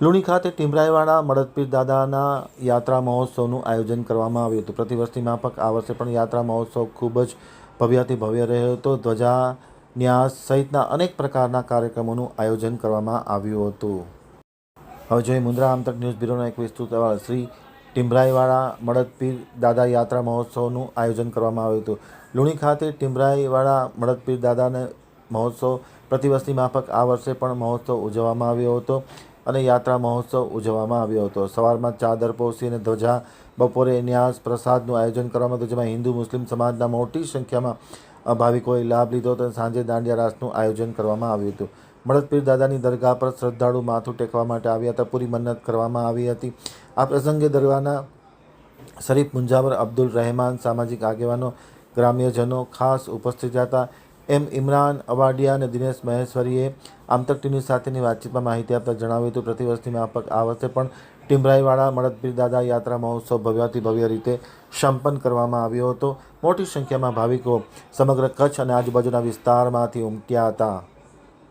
લુણી ખાતે ટીમરાઈવાળા મળદપીર દાદાના યાત્રા મહોત્સવનું આયોજન કરવામાં આવ્યું હતું. પ્રતિવર્ષની માફક આ વર્ષે પણ યાત્રા મહોત્સવ ખૂબ જ ભવ્યથી ભવ્ય રહ્યો હતો. ધ્વજા ન્યાસ સહિતના અનેક પ્રકારના કાર્યક્રમોનું આયોજન કરવામાં આવ્યું હતું. હવે જોઈએ મુન્દ્રા આમતક ન્યૂઝ બ્યુરોનો એક વિસ્તૃત અહેવાલ. શ્રી ટીમરાઈવાડા મળદપીર દાદા યાત્રા મહોત્સવનું આયોજન કરવામાં આવ્યું હતું. લુણી ખાતે ટીમરાઈવાડા મળદપીર દાદાને મહોત્સવ પ્રતિવર્ષની માફક આ વર્ષે પણ મહોત્સવ ઉજવવામાં આવ્યો હતો. અને યાત્રા મહોત્સવ ઉજવવામાં આવ્યો હતો. સવારમાં ચાદર પોસી અને ધ્વજા બપોરે ન્યાસ પ્રસાદનું આયોજન કરવામાં હતું જેમાં હિન્દુ મુસ્લિમ સમાજના મોટી સંખ્યામાં ભાવિકોએ લાભ લીધો હતો અને સાંજે દાંડિયા રાસનું આયોજન કરવામાં આવ્યું હતું. મળદપીર દાદાની દરગાહ પર શ્રદ્ધાળુ માથું ટેકવા માટે આવ્યા હતા. પૂરી મન્નત કરવામાં આવી હતી. આ પ્રસંગે દરગાહના શરીફ મુંજાવર અબ્દુલ રહેમાન, સામાજિક આગેવાનો, ગ્રામ્યજનો ખાસ ઉપસ્થિત હતા. એમ ઇમરાન, અવાડિયા અને દિનેશ મહેશ્વરીએ આમતક ટીવી સાથેની વાતચીતમાં માહિતી આપતા જણાવ્યું હતું પ્રતિવર્ષની માફક આ વર્ષે પણ ટીમરાઈવાળા મળદપીર દાદા યાત્રા મહોત્સવ ભવ્યાતિ ભવ્ય રીતે સંપન્ન કરવામાં આવ્યો હતો. મોટી સંખ્યામાં ભાવિકો સમગ્ર કચ્છ અને આજુબાજુના વિસ્તારમાંથી ઉમટ્યા હતા.